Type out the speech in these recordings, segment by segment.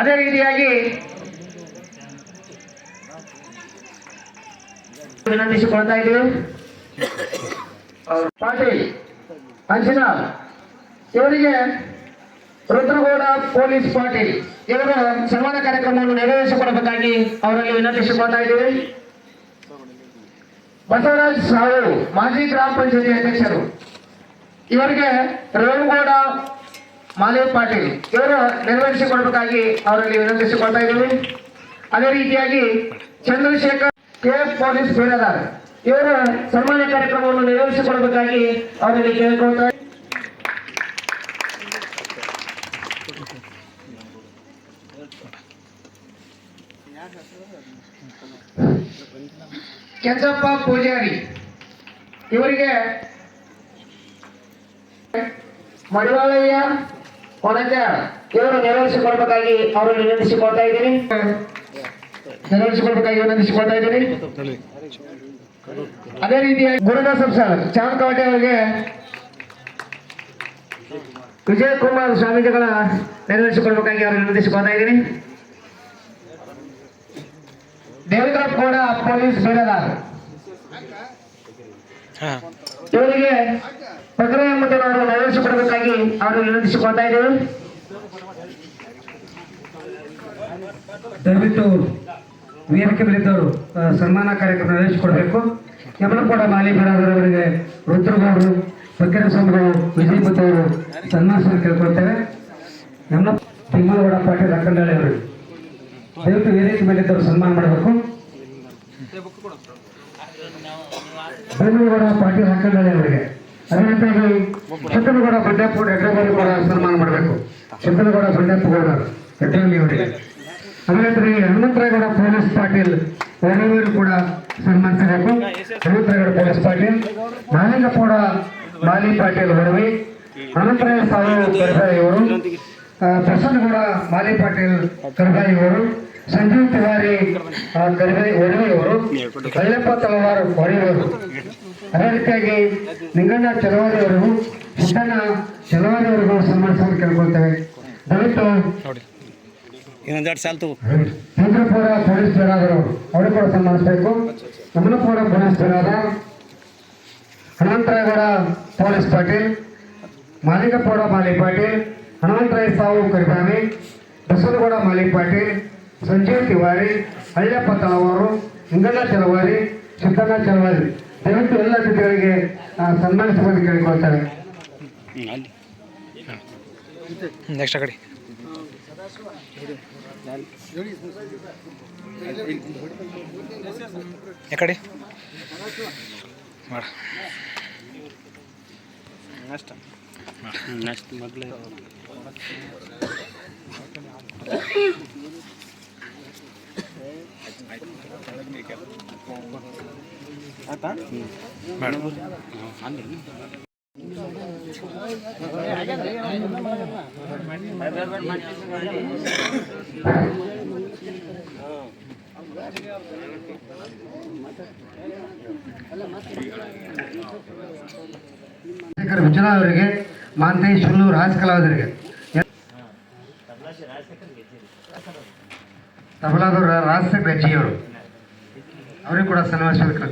ಅದೇ ರೀತಿಯಾಗಿ ವಿನಂತಿಸಿಕೊಳ್ತಾ ಇದ್ದೀವಿ. ಪಾಟೀಲ್ ಅಂಜನಾಥ್ ಇವರಿಗೆ ರುದ್ರಗೌಡ ಪೊಲೀಸ್ ಪಾಟೀಲ್, ಇವರು ಸನ್ಮಾನ ಕಾರ್ಯಕ್ರಮವನ್ನು ನೆರವೇರಿಸಿಕೊಡಬೇಕಾಗಿ ಅವರಲ್ಲಿ ವಿನಂತಿಸಿಕೊಳ್ತಾ ಇದ್ದೀವಿ. ಬಸವರಾಜ್ ಸಾವು ಮಾಜಿ ಗ್ರಾಮ ಪಂಚಾಯತಿ ಅಧ್ಯಕ್ಷರು, ಇವರಿಗೆ ರೇವಗೌಡ ಮಾಲೇ ಪಾಟೀಲ್, ಇವರು ನೆರವೇರಿಸಿಕೊಡ್ಬೇಕಾಗಿ ಅವರಲ್ಲಿ ವಿನಂತಿಸಿಕೊಳ್ತಾ ಇದ್ದೀವಿ. ಅದೇ ರೀತಿಯಾಗಿ ಚಂದ್ರಶೇಖರ್ ಕೆ ಪೊಲೀಸ್ ಬೇರೆದಾರ್ ಇವರು ಸನ್ಮಾನ ಕಾರ್ಯಕ್ರಮವನ್ನು ನೆರವೇರಿಸಿಕೊಡಬೇಕಾಗಿ ಅವರಲ್ಲಿ ಕೇಳಿಕೊಳ್ತಾ ಕೆಂಚಪ್ಪ ಪೂಜಾರಿ, ಇವರಿಗೆ ಮಡಿವಾಳಯ್ಯ ಒಣಜ ಇವರು ನೆರವೇರಿಸಿಕೊಡ್ಬೇಕಾಗಿ ಅವರನ್ನು ವಿನಂತಿಸಿಕೊಳ್ತಾ ಇದ್ದೀನಿ. ನೆರವೇರಿಸಿಕೊಳ್ಬೇಕಾಗಿ ವಿನಂತಿಸಿಕೊಳ್ತಾ ಇದ್ದೀನಿ. ಅದೇ ರೀತಿಯಾಗಿ ಗುರುದಾಸ್ ಸರ್ ಚಾಮಕವಾಟೆ ಅವರಿಗೆ ವಿಜಯ ಕುಮಾರ್ ಸ್ವಾಮೀಜಿಗಳ ನೆರವೇರಿಸಿಕೊಳ್ಬೇಕಾಗಿ ಅವರು ವಿನಂತಿಸಿಕೊಳ್ತಾ ಇದ್ದೀನಿ. ದೇವೇಂದ್ರ ಕೂಡ ಪೊಲೀಸ್ ಬೇಡದ ಇವರಿಗೆ ಪ್ರಕ್ರಿಯೆ ಮುದ್ದನವರು ನೆರವೇರಿಸಿಕೊಡಬೇಕಾಗಿ ಅವರು ವಿನಂತಿಸಿಕೊಳ್ತಾ ಇದ್ದೇವೆ. ದಯವಿಟ್ಟು ವೀರಕ್ಕೆ ಮೇಲಿದ್ದವರು ಸನ್ಮಾನ ಕಾರ್ಯಕ್ರಮ ನಡೆಸಿಕೊಡಬೇಕು ಯಮನಕೋಡ ಮಾಲಿ ಬರಾದರವರಿಗೆ ರುದ್ರಗೌಡರು ಬಕ್ಕೇರ ಸ್ವಾಮಿಗಳು ವಿಜಯ್ ಮುತ್ತು ಅವರು ಸನ್ಮಾನಿಸಲು ಕೇಳ್ಕೊಳ್ತೇವೆ ಯಮನ ತಿಮ್ಮಗೌಡ ಪಾಟೀಲ್ ಅಕ್ಕಂಡಳ್ಳಿ ಅವರು, ದಯವಿಟ್ಟು ವೀರಕ್ಕೆ ಮೇಲಿದ್ದವರು ಸನ್ಮಾನ ಮಾಡಬೇಕು. ಬೆಂಗಳೂರು ಪಾಟೀಲ್ ಅಕ್ಕಂಡಳ್ಳಿ ಅವರಿಗೆ ಅದೇ ರೀತಿಯಾಗಿ ಚಿಕ್ಕನಗೌಡ ಬಂಡೆಪ್ಪ ಹೆಗ್ಡೆಗೌಡ ಕೂಡ ಸನ್ಮಾನ ಮಾಡಬೇಕು. ಚಿಕ್ಕನಗೌಡ ಬಂಡೆಪ್ಪ ಗೌಡ ಹೆಗ್ಡೆಗೌಡ ಅವರಿಗೆ. ಅದೇ ರೀತಿ ಹನುಮಂತರಾಯಗೌಡ ಪೊಲೀಸ್ ಪಾಟೀಲ್ ಒರೆಯವರು ಕೂಡ ಸನ್ಮಾನಿಸಬೇಕು ಹನುಮಂತರಾಯಗೌಡ ಪೊಲೀಸ್ ಪಾಟೀಲ್ ಮಹಲಿಂಗಪೌಡ ಮಾಲಿ ಪಾಟೀಲ್ ಬರವಿ ಹನುಮಂತರಾಯ ಸಾವು ಕರ್ಬಾಯಿ ಅವರು. ಪ್ರಸನ್ನಗೌಡ, ಮಾಲಿ ಪಾಟೀಲ್ ಕರ್ಬಾಯಿ ಅವರು. ಸಂಜೀವ್ ತಿವಾರಿ ಒಡವೆಯವರು ಕಳ್ಳಪ್ಪ ತಲವಾರ್ ಹೊರೆಯವರು ಅದೇ ರೀತಿಯಾಗಿ ನಿಂಗಣ್ಣ ಚಲವಾದಿ ಪುಟ್ಟಣ್ಣ ಸಿದ್ದಣ್ಣ ಅವರಿಗೂ ಸನ್ಮಾನಿಸಲು ಕೇಳ್ಕೊಳ್ತೇವೆ. ದಯವಿಟ್ಟು ಚಂದ್ರಪುರ ಪೊಲೀಸ್ ಬೇರಾದರು ಅವರು ಕೂಡ ಸನ್ಮಾನಿಸಬೇಕು. ಯಮನಪುರ ಪೊಲೀಸ್ ಬೇರಾದ ಹನುಮಂತರಾಯಗೌಡ ಪೊಲೀಸ್ ಪಾಟೀಲ್. ಮಾಲಿಕಪೌಡ ಮಾಲಿ ಪಾಟೀಲ್. ಹನುಮಂತರಾಯ ಸಾವು ಕರಿಬಾಮಿ ಬಸವನಗೌಡ ಮಾಲಿ ಪಾಟೀಲ್. ಸಂಜೀವ್ ತಿವಾರಿ ಅಯ್ಯಪ್ಪ ತಳವಾರು ಇಂಗಣ್ಣ ಚಲವಾರಿ ಸಿದ್ದಣ್ಣ ಚಲವಾರಿ ದಯವಿಟ್ಟು ಎಲ್ಲ ಅತಿಥಿಗಳಿಗೆ ಸನ್ಮಾನಿಸಬೇಕು ಸನ್ಮಾನಿಸುವಂತೆ ಕೇಳಿಕೊಳ್ತಾರೆ. ನೆಕ್ಸ್ಟ್ ಆ ಕಡೆ. ಈ ಕಡೆ. ಮಾಡ. ನೆಕ್ಸ್ಟ್ ನೆಕ್ಸ್ಟ್ ಮೊದಲೇ ಚಂದ್ರಶೇಖರ್ ವಿಜಯ ಅವರಿಗೆ ಮಾಂತೇಶ್ ರಾಜ್ ಕಲಾವಿದರಿಗೆ ತಬಲಾದವರು ರಾಜಶೇಖರ್ ಗಜ್ಜಿಯವರು. ಅವರು ಅವರಿಗೆ ಕೂಡ ಸನ್ಮಾನಿಸಬೇಕು.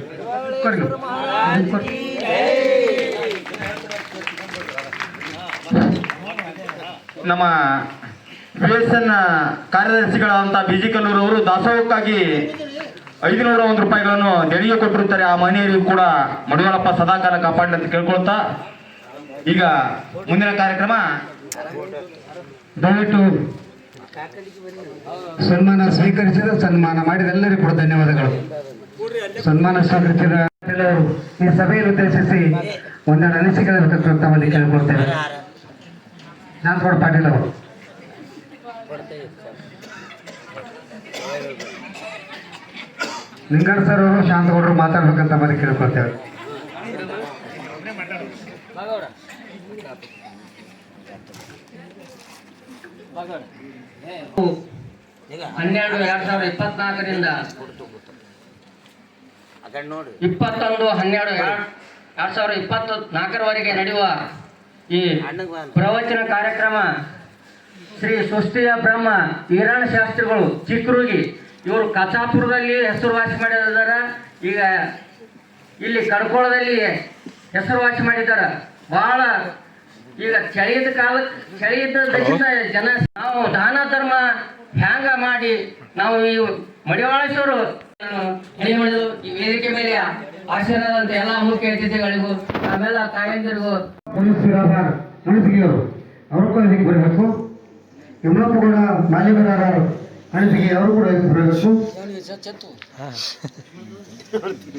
ನಮ್ಮ ಯು ಎಸ್ ಎನ್ ಕಾರ್ಯದರ್ಶಿಗಳಾದಂಥ ಬಿ ಜಿ ಕಲ್ಲೂರು ಅವರು ದಾಸೋಹಕ್ಕಾಗಿ ಐದು ನೂರ ಒಂದು ರೂಪಾಯಿಗಳನ್ನು ದೇಣಿಗೆ ಕೊಟ್ಟಿರುತ್ತಾರೆ. ಆ ಮನೆಯವರಿಗೂ ಕೂಡ ಮಡಿವಾಳಪ್ಪ ಸದಾಕಾಲ ಕಾಪಾಡಲಿ ಅಂತ ಕೇಳ್ಕೊಳ್ತಾ ಈಗ ಮುಂದಿನ ಕಾರ್ಯಕ್ರಮ. ದಯವಿಟ್ಟು ಸನ್ಮಾನ ಸ್ವೀಕರಿಸಿದ ಸನ್ಮಾನ ಮಾಡಿದ ಎಲ್ಲರಿಗೂ ಕೂಡ ಧನ್ಯವಾದಗಳು. ಸನ್ಮಾನ ಸ್ವೀಕರಿಸಿದ ಎಲ್ಲರೂ ಈ ಸಭೆಯನ್ನು ಉದ್ದೇಶಿಸಿ ಒಂದೆರಡು ಅನಿಸಿಕೆ ತಮ್ಮಲ್ಲಿ ಕೇಳ್ಕೊಳ್ತೇವೆ. ಕೂಡ ಪಾಟೀಲ್ ಅವರು ಲಿಂಗಣ್ಣ ಸರ್ ಅವರು ಶಾಂತಗೌಡರು ಮಾತಾಡ್ಬೇಕಂತ ಮನೆ ಕೇಳ್ಕೊಳ್ತೇವೆ. ಹನ್ನೆರಡು ಎರಡ್ ಸಾವಿರದ ಇಪ್ಪತ್ನಾಲ್ಕರಿಂದ ಇಪ್ಪತ್ತೊಂದು, ಹನ್ನೆರಡು ಎರಡ್ ಸಾವಿರದ ಇಪ್ಪತ್ತು ನಾಲ್ಕರವರೆಗೆ ನಡೆಯುವ ಈ ಪ್ರವಚನ ಕಾರ್ಯಕ್ರಮ ಶ್ರೀ ಸುಸ್ಥಿಯ ಬ್ರಹ್ಮ ಈರಾಣ ಶಾಸ್ತ್ರಿಗಳು ಚಿಕ್ಕರುಗಿ ಇವರು ಕಚಾಪುರದಲ್ಲಿ ಹೆಸರುವಾಸಿ ಮಾಡಿದಾರ. ಈಗ ಇಲ್ಲಿ ಕಡ್ಕೋಳದಲ್ಲಿ ಹೆಸರುವಾಸಿ ಮಾಡಿದ್ದಾರೆ ಬಹಳ ಈಗ ಚಳಿದ ಕಾಲ ದಕ್ಷಿಣ ಜನ ನಾವು ದಾನ ಧರ್ಮ ಹ್ಯಾಂಗ ಮಾಡಿ ನಾವು ಈ ಮಡಿವಾಳೇಶ್ವರು ಈ ವೇದಿಕೆ ಮೇಲೆ ಆಶೀರ್ವಾದ ಅಂತ ಎಲ್ಲ ಮುಖ್ಯ ಅತಿಥಿಗಳಿಗೂ ಆಮೇಲೆ ತಾಯಂದಿರಿಗೂ ಅಣಸಿಗೆಯವರು ಅವರು ಕೂಡ ಇದಕ್ಕೆ ಬರಬೇಕು. ಯಮನಪ್ಪಗೌಡ ಮಾಲಿಗರಾರ ಅಣಸಿಗೆ ಅವರು ಕೂಡ ಇದಕ್ಕೆ ಬರಬೇಕು.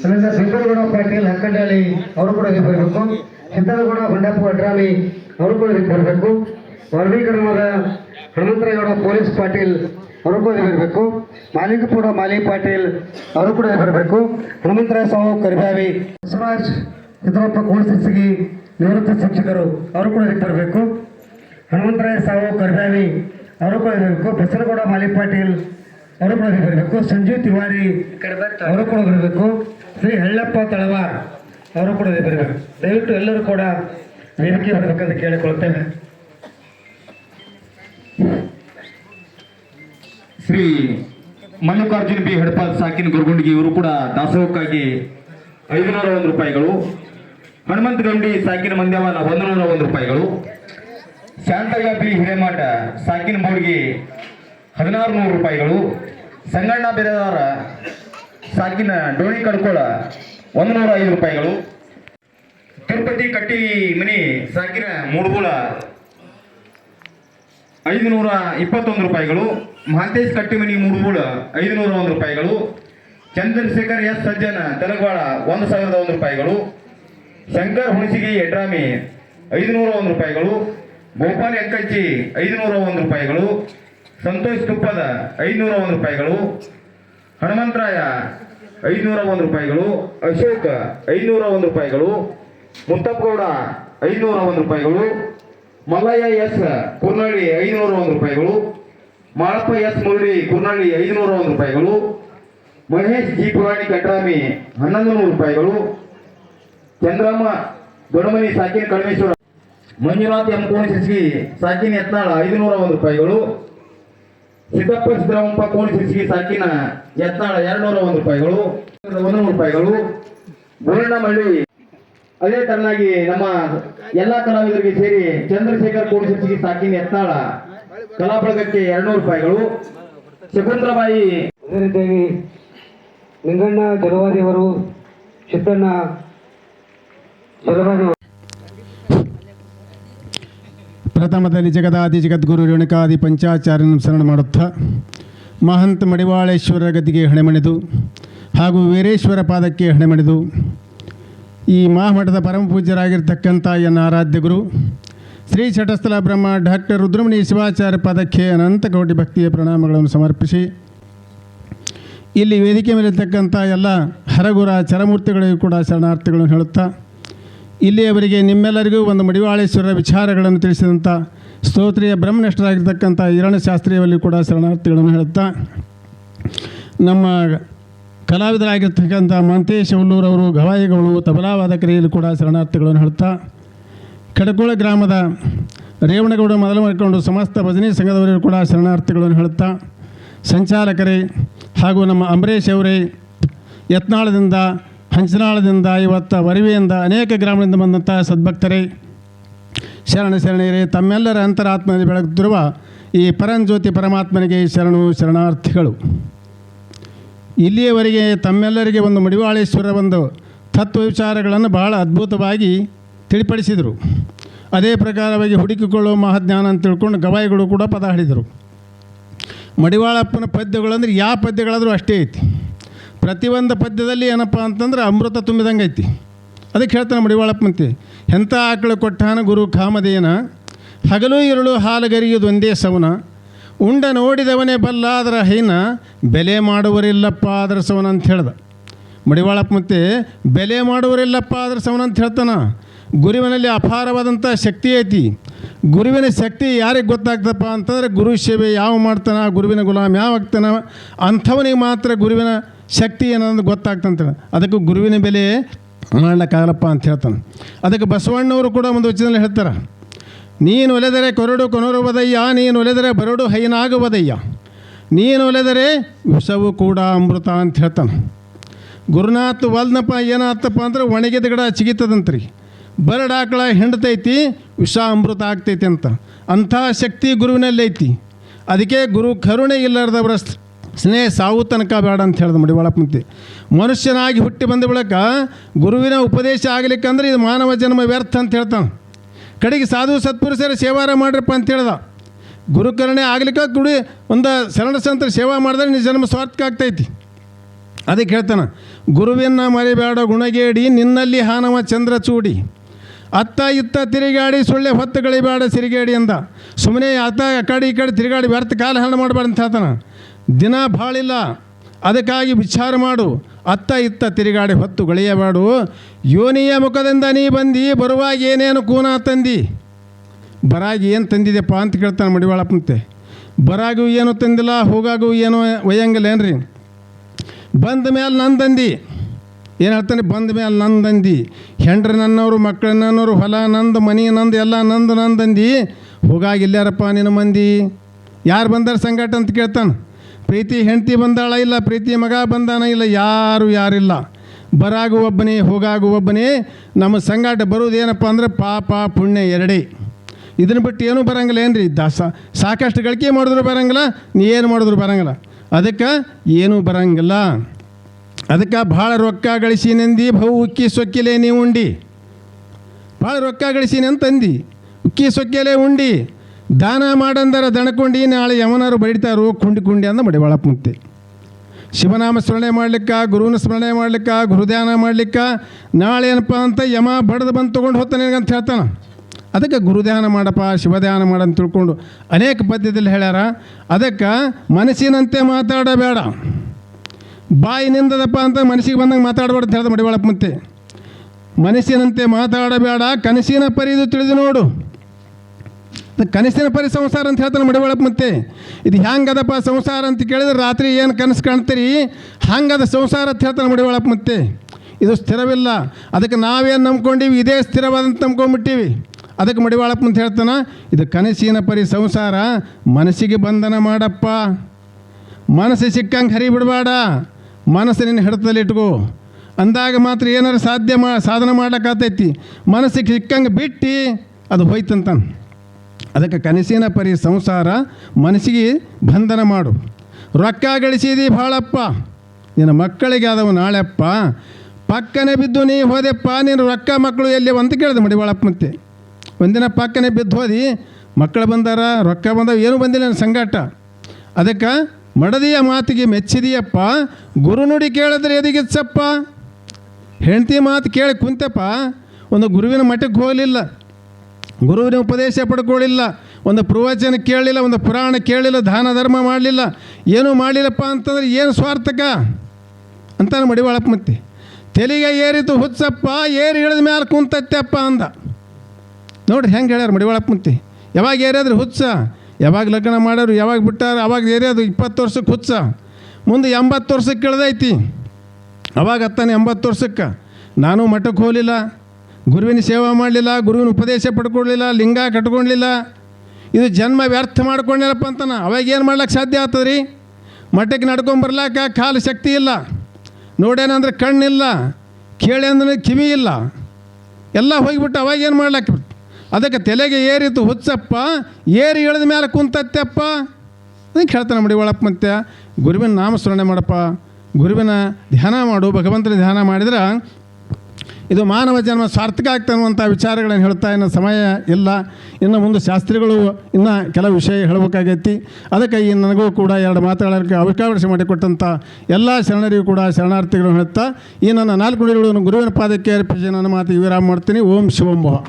ಅಲ್ಲಿಂದ ಸಿದ್ದರಗೌಡ ಪಾಟೀಲ್ ಹಕ್ಕಂಡಳ್ಳಿ ಅವರು ಕೂಡ ಇದಕ್ಕೆ ಬರಬೇಕು. ಸಿದ್ದರಗೌಡ ಬಂಡಪ್ಪ ಅಡ್ರಾಮಿ ಅವರು ಕೂಡ ಇದಕ್ಕೆ ಬರಬೇಕು ವರ್ಗೀಕರಣವಾದ ಹನುಮಂತರೇಗೌಡ ಪೊಲೀಸ್ ಪಾಟೀಲ್ ಅವರು ಕೂಡ ಬರಬೇಕು ಮಾಲಿಕಪುರ ಮಾಲಿ ಪಾಟೀಲ್ ಅವರು ಕೂಡ ಬರಬೇಕು ಹನುಮಂತರಾಯ ಸಾವು ಕರಿಬಾವಿ. ಬಸವರಾಜ್ ಸಿದ್ದರಪ್ಪ ಕೋಣಸಿರ್ಸಿಗಿ ನಿವೃತ್ತ ಶಿಕ್ಷಕರು ಅವರು ಕೂಡ ಇದಕ್ಕೆ ಬರಬೇಕು ಹನುಮಂತರಾಯ ಸಾವು ಕರಿಬಾವಿ ಅವರು ಕೂಡ ಇರಬೇಕು ಬಸನಗೌಡ ಮಾಲಿ ಪಾಟೀಲ್ ಅವರು ಕೂಡ ಬರಬೇಕು ಸಂಜೀವ್ ತಿವಾರಿ ಅವರು ಕೂಡ ಬರಬೇಕು ಶ್ರೀ ಹಳ್ಳಪ್ಪ ತಳವಾರ್ ಅವರು ಕೂಡ ಬರಬೇಕು ದಯವಿಟ್ಟು ಎಲ್ಲರೂ ಕೂಡ ವೇದಿಕೆ ಬರಬೇಕಂತ ಕೇಳಿಕೊಳ್ತೇವೆ ಶ್ರೀ ಮಲ್ಲಿಕಾರ್ಜುನ್ ಬಿ ಹೆಡ್ಪಾಲ್ ಸಾಕಿನ ಗುರುಗುಂಡಿಗೆ ಇವರು ಕೂಡ ದಾಸೋಹಕ್ಕಾಗಿ ಐದುನೂರ ಒಂದು ರೂಪಾಯಿಗಳು. ಹನುಮಂತ ಗಂಡಿ ಸಾಕಿನ ಮಂದ್ಯವಾನ ಒಂದು ನೂರ ಒಂದು ರೂಪಾಯಿಗಳು. ಶಾಂತಯ್ಯ ಬಿ ಹಿರೇಮಠ ಸಾಕಿನ ಬೋರ್ಗಿ ಹದಿನಾರು ನೂರು ರೂಪಾಯಿಗಳು. ಸಂಗಣ್ಣ ಬೆರೆದಾರ ಸಾಕಿನ ಡೋಣಿ ಕಡ್ಕೋಳ ಒಂದು ನೂರ ಐದು ರೂಪಾಯಿಗಳು. ತಿರುಪತಿ ಕಟ್ಟಿ ಮನಿ ಸಾಕಿನ ಮೂಡುಗುಳ ಐದುನೂರ ಇಪ್ಪತ್ತೊಂದು ರೂಪಾಯಿಗಳು, ಮಹಾಂತೇಶ್ ಕಟ್ಟಿಮನಿ ಮೂಡುಗುಳ ಐದುನೂರ ಒಂದು ರೂಪಾಯಿಗಳು, ಚಂದ್ರಶೇಖರ್ ಎಸ್ ಸಜ್ಜನ ತೆಲಗವಾಡ ಒಂದು ಸಾವಿರದ ಒಂದು ರೂಪಾಯಿಗಳು, ಶಂಕರ್ ಹುಣಸಿಗಿ ಯಡ್ರಾಮಿ ಐದುನೂರ ಒಂದು ರೂಪಾಯಿಗಳು, ಗೋಪಾಲ್ ಎಂಕಚ್ಚಿ ಐದುನೂರ ಒಂದು ರೂಪಾಯಿಗಳು, ಸಂತೋಷ್ ತುಪ್ಪದ ಐದುನೂರ ಒಂದು ರೂಪಾಯಿಗಳು, ಹನುಮಂತರಾಯ ಐದುನೂರ ಒಂದು ರೂಪಾಯಿಗಳು, ಅಶೋಕ ಐದುನೂರ ಒಂದು ರೂಪಾಯಿಗಳು ಮುತ್ತಪ್ಪಗೌಡ ಐದುನೂರ ಒಂದು ರೂಪಾಯಿಗಳು, ಮಲ್ಲಯ್ಯ ಎಸ್ ಕುರ್ನಳ್ಳಿ ಐದುನೂರ ಒಂದು ರೂಪಾಯಿಗಳು, ಮಾಳಪ್ಪ ಎಸ್ ಮುರಳಿ ಕುರ್ನಳ್ಳಿ ಐದುನೂರ ಒಂದು ರೂಪಾಯಿಗಳು, ಮಹೇಶ್ ಜಿ ಪುರಾಣಿ ಕಟ್ರಾಮಿ ಹನ್ನೊಂದು ನೂರು ರೂಪಾಯಿಗಳು, ಚಂದ್ರಮ್ಮ ದೊಡಮನಿ ಸಾಕಿನ ಕಳಮೇಶ್ವರ, ಮಂಜುನಾಥ್ ಎಂ ಕೋಣಿಸಿಸಿ ಸಾಕಿನ ಯತ್ನಾಳ ಐದುನೂರ ಒಂದು ರೂಪಾಯಿಗಳು, ಸಿದ್ದಪ್ಪ ಸಿದ್ದರಾಮಪ್ಪ ಕೋಣಿಸಿಸಿ ಸಾಕಿನ ಯತ್ನಾಳ ಎರಡ್ನೂರ ಒಂದು ರೂಪಾಯಿಗಳು, ಒಂದು ನೂರು ರೂಪಾಯಿಗಳು ಬುರಣ್ಣಮಳ್ಳಿ ಅದೇ ತರನಾಗಿ ನಮ್ಮ ಎಲ್ಲಾ ಕಲಾವಿದರಿಗೆ ಸೇರಿ ಚಂದ್ರಶೇಖರ್ ಕೋಣಿಸಿಸಿ ಸಾಕಿನ ಎತ್ತಾಳ ಕಲಾ ಬಳಗಕ್ಕೆ ಎರಡ್ನೂರು ರೂಪಾಯಿಗಳು. ಶಕುಂತಲಬಾಯಿ ಅದೇ ರೀತಿಯಾಗಿ ನಿಂಗಣ್ಣ ಜಲವಾದಿಯವರು ಸಿದ್ದಣ್ಣ ಜಲವಾದಿ ಪ್ರಥಮದಲ್ಲಿ ಜಗದಾದಿ ಜಗದ್ಗುರು ರೇಣುಕಾದಿ ಪಂಚಾಚಾರ್ಯನ ಸ್ಮರಣ ಮಾಡುತ್ತಾ ಮಹಂತ ಮಡಿವಾಳೇಶ್ವರ ಗದಿಗೆ ಹಣೆಮಣೆದು ಹಾಗೂ ವೀರೇಶ್ವರ ಪಾದಕ್ಕೆ ಹಣೆಮಣಿದು ಈ ಮಹಾಮಠದ ಪರಮ ಪೂಜ್ಯರಾಗಿರ್ತಕ್ಕಂಥ ಆರಾಧ್ಯ ಗುರು, ಶ್ರೀ ಷಟಸ್ಥಲ ಬ್ರಹ್ಮ ಡಾಕ್ಟರ್ ರುದ್ರಮಣಿ ಶಿವಾಚಾರ್ಯ ಪದಕ್ಕೆ ಅನಂತ ಕೋಟಿ ಭಕ್ತಿಯ ಪ್ರಣಾಮಗಳನ್ನು ಸಮರ್ಪಿಸಿ, ಇಲ್ಲಿ ವೇದಿಕೆ ಮೇಲಿರ್ತಕ್ಕಂಥ ಎಲ್ಲ ಹರಗುರ ಚರಮೂರ್ತಿಗಳಿಗೂ ಕೂಡ ಶರಣಾರ್ಥಿಗಳನ್ನು ಹೇಳುತ್ತಾ, ಇಲ್ಲಿಯವರೆಗೆ ನಿಮ್ಮೆಲ್ಲರಿಗೂ ಒಂದು ಮಡಿವಾಳೇಶ್ವರ ವಿಚಾರಗಳನ್ನು ತಿಳಿಸಿದಂಥ ಸ್ತೋತ್ರಿಯ ಬ್ರಹ್ಮನಿಷ್ಠರಾಗಿರ್ತಕ್ಕಂಥ ಈರಣ ಶಾಸ್ತ್ರೀಯವಲ್ಲಿ ಕೂಡ ಶರಣಾರ್ಥಿಗಳನ್ನು ಹೇಳುತ್ತಾ, ನಮ್ಮ ಕಲಾವಿದರಾಗಿರ್ತಕ್ಕಂಥ ಮಂತೇಶ್ ಅವರು ಗವಾಯಿಗಳು ತಬಲಾವಾದಕರಿಯಲ್ಲಿ ಕೂಡ ಶರಣಾರ್ಥಿಗಳನ್ನು ಹೇಳುತ್ತಾ ಕಡಕೋಳ ಗ್ರಾಮದ ರೇವಣಗೌಡ ಮೊದಲು ಮಾಡಿಕೊಂಡು ಸಮಸ್ತ ಭಜನೆ ಸಂಘದವರಿಗೂ ಕೂಡ ಶರಣಾರ್ಥಿಗಳನ್ನು ಹೇಳುತ್ತಾ ಸಂಚಾಲಕರೇ ಹಾಗೂ ನಮ್ಮ ಅಂಬರೀಷ್ ಅವರೇ, ಯತ್ನಾಳದಿಂದ, ಹಂಚನಾಳದಿಂದ, ಇವತ್ತು ವರಿವೆಯಿಂದ ಅನೇಕ ಗ್ರಾಮದಿಂದ ಬಂದಂಥ ಸದ್ಭಕ್ತರೇ, ಶರಣ ಶರಣೆಯರೇ, ತಮ್ಮೆಲ್ಲರ ಅಂತರಾತ್ಮದಲ್ಲಿ ಬೆಳಗುತ್ತಿರುವ ಈ ಪರಂಜ್ಯೋತಿ ಪರಮಾತ್ಮನಿಗೆ ಶರಣು ಶರಣಾರ್ಥಿಗಳು. ಇಲ್ಲಿಯವರೆಗೆ ತಮ್ಮೆಲ್ಲರಿಗೆ ಒಂದು ಮಡಿವಾಳೇಶ್ವರ ಒಂದು ತತ್ವ ವಿಚಾರಗಳನ್ನು ಬಹಳ ಅದ್ಭುತವಾಗಿ ತಿಳಿಪಡಿಸಿದರು. ಅದೇ ಪ್ರಕಾರವಾಗಿ ಹುಡುಕಿಕೊಳ್ಳುವ ಮಹಾಜ್ಞಾನ ಅಂತ ತಿಳ್ಕೊಂಡು ಗವಾಯಿಗಳು ಕೂಡ ಪದ ಹಾಡಿದರು. ಮಡಿವಾಳಪ್ಪನ ಪದ್ಯಗಳಂದ್ರೆ ಯಾವ ಪದ್ಯಗಳಾದರೂ ಅಷ್ಟೇ ಐತಿ. ಪ್ರತಿಯೊಂದು ಪದ್ಯದಲ್ಲಿ ಏನಪ್ಪ ಅಂತಂದ್ರೆ ಅಮೃತ ತುಂಬಿದಂಗೆ ಐತಿ. ಅದಕ್ಕೆ ಹೇಳ್ತಾನೆ ಮಡಿವಾಳಪ್ಪಂತೆ ಎಂಥ ಆಕಳು ಕೊಟ್ಟಾನ ಗುರು ಕಾಮದೇನ ಹಗಲು, ಇರುಳು ಹಾಲುಗರಿಯೋದು ಒಂದೇ ಸವನ ಉಂಡ ನೋಡಿದವನೇ ಬಲ್ಲ ಆದ್ರೆ ಹೈನ ಬೆಲೆ ಮಾಡುವರಿಲ್ಲಪ್ಪ ಆದ್ರೆ ಸವನ ಅಂತ ಹೇಳ್ದ. ಮಡಿವಾಳಪ್ಪ ಮತ್ತೆ ಬೆಲೆ ಮಾಡುವರಿಲ್ಲಪ್ಪ ಆದ್ರೆ ಸವನ ಅಂತ ಹೇಳ್ತಾನ. ಗುರುವಿನಲ್ಲಿ ಅಪಾರವಾದಂಥ ಶಕ್ತಿ ಐತಿ. ಗುರುವಿನ ಶಕ್ತಿ ಯಾರಿಗೆ ಗೊತ್ತಾಗ್ತಪ್ಪ ಅಂತಂದರೆ ಗುರು ಸೇವೆ ಯಾವ ಮಾಡ್ತಾನ, ಗುರುವಿನ ಗುಲಾಮ್ ಯಾವ ಆಗ್ತಾನ ಅಂಥವನಿಗೆ ಮಾತ್ರ ಗುರುವಿನ ಶಕ್ತಿ ಏನನ್ನೋದು ಗೊತ್ತಾಗ್ತಂತ ಅದಕ್ಕೆ ಗುರುವಿನ ಬೆಲೆ ಮಾಡ್ಲಿಕ್ಕಾಗಲ್ಲಪ್ಪ ಅಂತ ಹೇಳ್ತಾನೆ. ಅದಕ್ಕೆ ಬಸವಣ್ಣವರು ಕೂಡ ಒಂದು ವಚನದಲ್ಲಿ ಹೇಳ್ತಾರೆ. ನೀನು ಒಲೆದರೆ ಕೊರಡು ಕೊನರುವುದಯ್ಯ, ನೀನು ಒಲೆದರೆ ಬರಡು ಹೈನಾಗುವುದಯ್ಯ. ನೀನು ಒಲೆದರೆ ವಿಷವು ಕೂಡ ಅಮೃತ ಅಂತ ಹೇಳ್ತಾನೆ. ಗುರುನಾಥ್ ವಲ್ನಪ್ಪ ಏನಾತಪ್ಪ ಅಂದ್ರೆ ಒಣಗಿದ ಗಿಡ ಚಿಗಿತದಂತ್ರಿ. ಬರಡಾಕಳ ಹಿಂಡ್ತೈತಿ, ವಿಷ ಅಮೃತ ಆಗ್ತೈತಿ ಅಂತ. ಅಂಥ ಶಕ್ತಿ ಗುರುವಿನಲ್ಲಿ ಐತಿ ಅದಕ್ಕೆ ಗುರು ಕರುಣೆ ಇಲ್ಲಾರ್ದವರ ಸ್ನೇಹ ಸಾವು ತನಕ ಬೇಡ ಅಂತ ಹೇಳ್ದ ಮಡಿ ಮುಂತೆ ಮನುಷ್ಯನಾಗಿ ಹುಟ್ಟಿ ಬಂದ ಬಳಿಕ ಗುರುವಿನ ಉಪದೇಶ ಆಗಲಿಕ್ಕಂದ್ರೆ ಇದು ಮಾನವ ಜನ್ಮ ವ್ಯರ್ಥ ಅಂತ ಹೇಳ್ತಾನೆ. ಕಡೆಗೆ ಸಾಧು ಸತ್ಪುರುಷರ ಸೇವಾರ ಮಾಡ್ರಪ್ಪ ಅಂತ ಹೇಳ್ದ. ಗುರುಕರಣೆ ಆಗ್ಲಿಕ್ಕೆ ದುಡಿ ಒಂದು ಶರಣ ಸಂತರ ಸೇವಾ ಮಾಡಿದ್ರೆ ನಿನ್ನ ಜನ್ಮ ಸ್ವಾರ್ಥಕ ಆಗ್ತೈತಿ. ಅದಕ್ಕೆ ಹೇಳ್ತಾನೆ ಗುರುವಿನ ಮರಿಬೇಡ ಗುಣಗೇಡಿ, ನಿನ್ನಲ್ಲಿ ಹಾನವ ಚಂದ್ರ ಚೂಡಿ. ಅತ್ತ ಇತ್ತ ತಿರುಗಾಡಿ ಸೊಳ್ಳೆ ಹೊತ್ತು ಗಳಿಬೇಡ ಸಿರಿಗೇಡಿ ಅಂದ ಸುಮ್ಮನೆ ಅತ್ತ ಆ ಕಡೆ ಈ ಕಡೆ ತಿರುಗಾಡಿ ವ್ಯರ್ಥ ಕಾಲ ಹಣ ಮಾಡಬೇಡ ಅಂತ ಹೇಳ್ತಾನೆ. ದಿನ ಭಾಳಿಲ್ಲ ಅದಕ್ಕಾಗಿ ವಿಚಾರ ಮಾಡು. ಅತ್ತ ಇತ್ತ ತಿರುಗಾಡಿ ಹೊತ್ತು ಗಳೆಯಬಾಡು. ಯೋನಿಯ ಮುಖದಿಂದ ನೀ ಬಂದು, ಬರುವಾಗ ಏನೇನು ಕೂನ ತಂದಿ? ಬರಾಗಿ ಏನು ತಂದಿದೆಪ್ಪ ಅಂತ ಕೇಳ್ತಾನೆ ಮಡಿವಾಳಪ್ಪಂತೆ. ಬರಾಗೂ ಏನು ತಂದಿಲ್ಲ, ಹೋಗಾಗೂ ಏನು ಒಯ್ಯಂಗಿಲ್ಲ ಏನ್ರಿ? ಬಂದ ಮೇಲೆ ನಂದಂದಿ ಏನು ಹೇಳ್ತಾನೆ? ಬಂದ ಮೇಲೆ ನಂದಂದಿ ಹೆಂಡ್ರು ನನ್ನವರು ಮಕ್ಕಳು ನನ್ನವರು ಹೊಲ ನಂದು, ಮನೆ ನಂದು, ಎಲ್ಲ ನಂದು ನಂದಂದಿ ಹೋಗಾಗಿಲ್ಲಾರಪ್ಪ ನಿನ್ನ ಮಂದಿ? ಯಾರು ಬಂದಾರ ಸಂಗಾಟ ಅಂತ ಕೇಳ್ತಾನೆ. ಪ್ರೀತಿ ಹೆಂಡತಿ ಬಂದಾಳ ಇಲ್ಲ, ಪ್ರೀತಿ ಮಗ ಬಂದಾನ ಇಲ್ಲ, ಯಾರು ಯಾರಿಲ್ಲ. ಬರಾಗು ಒಬ್ಬನೇ ಹೋಗಾಗು ಒಬ್ಬನೇ ನಮ್ಮ ಸಂಗಾಟ ಬರುವುದೇನಪ್ಪ ಅಂದ್ರೆ ಪಾಪ ಪುಣ್ಯ ಎರಡೇ. ಇದನ್ನು ಬಿಟ್ಟು ಏನೂ ಬರಂಗಿಲ್ಲ ಏನ್ರಿ? ದಾಸ, ಸಾಕಷ್ಟು ಗಳಿಕೆ ಮಾಡಿದ್ರು ಬರಂಗಿಲ್ಲ, ನೀ ಏನು ಮಾಡಿದ್ರು ಬರಂಗಿಲ್ಲ. ಅದಕ್ಕೆ ಏನೂ ಬರಂಗಿಲ್ಲ. ಅದಕ್ಕೆ ಭಾಳ ರೊಕ್ಕ ಗಳಿಸಿನಂದಿ ಬಹು ಉಕ್ಕಿ ಸೊಕ್ಕಿಲೆ ನೀವು ಉಂಡಿ. ಭಾಳ ರೊಕ್ಕ ಗಳಿಸಿನಿ ಅಂತಂದು ಉಕ್ಕಿ ಸೊಕ್ಕಿಲೇ ಉಂಡಿ. ದಾನ ಮಾಡಂದರ ದಣಕೊಂಡಿ ನಾಳೆ ಯಮನರು ಬಡಿತಾರೋ ಕುಂಡಿ ಕುಂಡಿ ಅಂದ ಮಡಿವಾಳ ಮುಂತೆ ಶಿವನಾಮ ಸ್ಮರಣೆ ಮಾಡ್ಲಿಕ್ಕೆ, ಗುರುವಿನ ಸ್ಮರಣೆ ಮಾಡ್ಲಿಕ್ಕೆ, ಗುರುಧ್ಯಾನ ಮಾಡ್ಲಿಕ್ಕೆ, ನಾಳೆ ಏನಪ್ಪ ಅಂತ ಯಮ ಬಡ್ದು ಬಂದು ತೊಗೊಂಡು ಹೋಗ್ತಾನೆ ಅಂತ ಹೇಳ್ತಾನೆ. ಅದಕ್ಕೆ ಗುರುಧ್ಯಾನ ಮಾಡಪ್ಪ, ಶಿವಧ್ಯಾನ ಮಾಡಂತ ತಿಳ್ಕೊಂಡು ಅನೇಕ ಪದ್ಯದಲ್ಲಿ ಹೇಳ್ಯಾರ. ಅದಕ್ಕೆ ಮನಸ್ಸಿನಂತೆ ಮಾತಾಡಬೇಡ. ಬಾಯಿ ನಿಂದದಪ್ಪ ಅಂತ ಮನಸ್ಸಿಗೆ ಬಂದಂಗೆ ಮಾತಾಡಬೇಡ ಅಂತ ಹೇಳ್ದ ಮಡಿವಾಳಪ್ಪ ಮತ್ತೆ ಮನಸ್ಸಿನಂತೆ ಮಾತಾಡಬೇಡ, ಕನಸಿನ ಪರಿದು ತಿಳಿದು ನೋಡು. ಕನಸಿನ ಪರಿ ಸಂಸಾರ ಅಂತ ಹೇಳ್ತಾನೆ ಮಡಿವಳಪ್ಪ ಮತ್ತೆ. ಇದು ಹ್ಯಾಂಗದಪ್ಪ ಸಂಸಾರ ಅಂತ ಕೇಳಿದ್ರೆ ರಾತ್ರಿ ಏನು ಕನಸು ಕಾಣ್ತೀರಿ? ಹಂಗದ ಸಂಸಾರ ಅಂತ ಹೇಳ್ತಾನೆ ಮಡಿವಳಪ್ಪ ಮತ್ತೆ. ಇದು ಸ್ಥಿರವಿಲ್ಲ. ಅದಕ್ಕೆ ನಾವೇನು ನಂಬ್ಕೊಂಡಿವಿ? ಇದೇ ಸ್ಥಿರವಾದಂತ ನಂಬ್ಕೊಂಡ್ಬಿಟ್ಟಿವಿ. ಅದಕ್ಕೆ ಮಡಿವಾಳಪ್ಪ ಅಂತ ಹೇಳ್ತಾನೆ, ಇದು ಕನಸಿನ ಪರಿ ಸಂಸಾರ ಮನಸ್ಸಿಗೆ ಬಂಧನ ಮಾಡಪ್ಪ. ಮನಸ್ಸು ಸಿಕ್ಕಂಗೆ ಹರಿ ಬಿಡಬೇಡ ಮನಸ್ಸು ನಿನ್ನ ಹಿಡಿತದಲ್ಲಿಟ್ಕೋ ಅಂದಾಗ ಮಾತ್ರ ಏನಾರು ಸಾಧ್ಯ ಮಾ ಸಾಧನೆ ಮಾಡೋಕ್ಕಾಗ್ತೈತಿ. ಮನಸ್ಸಿಗೆ ಸಿಕ್ಕಂಗೆ ಬಿಟ್ಟು ಅದು ಹೋಯ್ತಂತಾನೆ. ಅದಕ್ಕೆ ಕನಸಿನ ಪರಿ ಸಂಸಾರ, ಮನಸ್ಸಿಗೆ ಬಂಧನ ಮಾಡು. ರೊಕ್ಕ ಗಳಿಸಿದಿ ಭಾಳಪ್ಪ, ನಿನ್ನ ಮಕ್ಕಳಿಗೆ ಆದವು ನಾಳೆಪ್ಪ. ಪಕ್ಕನೆ ಬಿದ್ದು ನೀ ಹೋದೆಪ್ಪ ನೀನು ರೊಕ್ಕ ಮಕ್ಕಳು ಎಲ್ಲಿ ಅಂತ ಕೇಳಿದೆ ಮಡಿವಾಳಪ್ಪ ಮತ್ತೆ ಒಂದಿನ ಪಕ್ಕನೆ ಬಿದ್ದು ಹೋದಿ, ಮಕ್ಕಳು ಬಂದಾರ, ರೊಕ್ಕ ಬಂದವು, ಏನೂ ಬಂದಿಲ್ಲ ನನ್ನ ಸಂಗಾಟ. ಅದಕ್ಕೆ ಮಡದಿಯ ಮಾತಿಗೆ ಮೆಚ್ಚಿದೆಯಪ್ಪ ಗುರುನುಡಿ ಕೇಳಿದ್ರೆ ಎದಿಗಿಚ್ಚಪ್ಪ ಹೆಂಡತಿ ಮಾತು ಕೇಳಿ ಕುಂತಪ್ಪ, ಒಂದು ಗುರುವಿನ ಮಠಕ್ಕೆ ಹೋಗಲಿಲ್ಲ. ಗುರುವಿನ ಉಪದೇಶ ಪಡ್ಕೊಳ್ಳಿಲ್ಲ, ಒಂದು ಪ್ರವಚನ ಕೇಳಲಿಲ್ಲ, ಒಂದು ಪುರಾಣ ಕೇಳಲಿಲ್ಲ, ದಾನ ಧರ್ಮ ಮಾಡಲಿಲ್ಲ, ಏನೂ ಮಾಡಲಿಲ್ಲಪ್ಪ ಅಂತಂದ್ರೆ ಏನು ಸ್ವಾರ್ಥಕ? ಅಂತಾನೆ ಮಡಿವಾಳಪ್ಪ ಮತ್ತೆ, ತೆಲಿಗೆ ಏರಿತು ಹುಚ್ಚಪ್ಪ, ಏರಿ ಇಳಿದ ಮೇಲೆ ಕುಂತತ್ತೆಪ್ಪ ಅಂದ. ನೋಡ್ರಿ ಹೆಂಗೆ ಹೇಳ್ಯಾರ ಮಡಿವಾಳಪ್ಪ ಮತ್ತೆ, ಯಾವಾಗ ಏರಿಯಾದ್ರೆ ಹುಚ್ಚ, ಯಾವಾಗ ಲಗ್ನ ಮಾಡೋರು ಯಾವಾಗ ಬಿಟ್ಟಾರ, ಅವಾಗ ಏರಿಯೋದು ಇಪ್ಪತ್ತು ವರ್ಷಕ್ಕೆ ಹುಚ್ಚ, ಮುಂದೆ ಎಂಬತ್ತು ವರ್ಷಕ್ಕೆ ಇಳ್ದೈತಿ, ಅವಾಗ ಹತ್ತಾನೆ ಎಂಬತ್ತು ವರ್ಷಕ್ಕೆ, ನಾನು ಮಠಕ್ಕೆ ಹೋಗಲಿಲ್ಲ ಗುರುವಿನ ಸೇವೆ ಮಾಡಲಿಲ್ಲ, ಗುರುವಿನ ಉಪದೇಶ ಪಡ್ಕೊಳ್ಳಿಲ್ಲ, ಲಿಂಗ ಕಟ್ಕೊಳ್ಳಿಲ್ಲ ಇದು ಜನ್ಮ ವ್ಯರ್ಥ ಮಾಡ್ಕೊಂಡಿಲ್ಲಪ್ಪ ಅಂತನ. ಅವಾಗ ಏನು ಮಾಡ್ಲಿಕ್ಕೆ ಸಾಧ್ಯ ಆಗ್ತದೆ ರೀ ಮಠಕ್ಕೆ ನಡ್ಕೊಂಬರ್ಲಾಕ ಕಾಲು ಶಕ್ತಿ ಇಲ್ಲ. ನೋಡೇನಂದ್ರೆ ಕಣ್ಣಿಲ್ಲ ಕೇಳಿ ಅಂದ್ರೆ ಕಿವಿ ಇಲ್ಲ. ಎಲ್ಲ ಹೋಗಿಬಿಟ್ಟು ಅವಾಗ ಏನು ಮಾಡ್ಲಾಕ? ಅದಕ್ಕೆ ತಲೆಗೆ ಏರಿತು, ಹುಚ್ಚಪ್ಪ, ಏರಿ ಇಳಿದ ಮೇಲೆ ಕುಂತತ್ತೆಪ್ಪ. ಅದಕ್ಕೆ ಹೇಳ್ತಾನೆ ಮಡಿವಾಳಪ್ಪ ಮತ್ತೆ. ಗುರುವಿನ ನಾಮಸ್ಮರಣೆ ಮಾಡಪ್ಪ. ಗುರುವಿನ ಧ್ಯಾನ ಮಾಡು, ಭಗವಂತನ ಧ್ಯಾನ ಮಾಡಿದ್ರೆ ಇದು ಮಾನವ ಜನ್ಮ ಸಾರ್ಥಕ ಆಗ್ತಾನುವಂಥ ವಿಚಾರಗಳನ್ನು ಹೇಳ್ತಾ ಇನ್ನು ಸಮಯ ಇಲ್ಲ. ಇನ್ನು ಮುಂದೆ ಶಾಸ್ತ್ರಿಗಳು ಇನ್ನು ಕೆಲವು ವಿಷಯ ಹೇಳಬೇಕಾಗೈತಿ. ಅದಕ್ಕೆ ಈ ನನಗೂ ಕೂಡ ಎರಡು ಮಾತಾಡೋಕ್ಕೆ ಅವಕಾಶ ಮಾಡಿಕೊಟ್ಟಂಥ ಎಲ್ಲ ಶರಣರಿಗೂ ಕೂಡ ಶರಣಾರ್ಥಿಗಳು ಹೇಳ್ತಾ ಈ ನನ್ನ ನಾಲ್ಕು ನುಡಿಗಳನ್ನು ಗುರುವಿನ ಪಾದಕ್ಕೆ ಅರ್ಪಿಸಿ ನನ್ನ ಮಾತು ವಿರಾಮ ಮಾಡ್ತೀನಿ. ಓಂ ಶಿವಂಭವ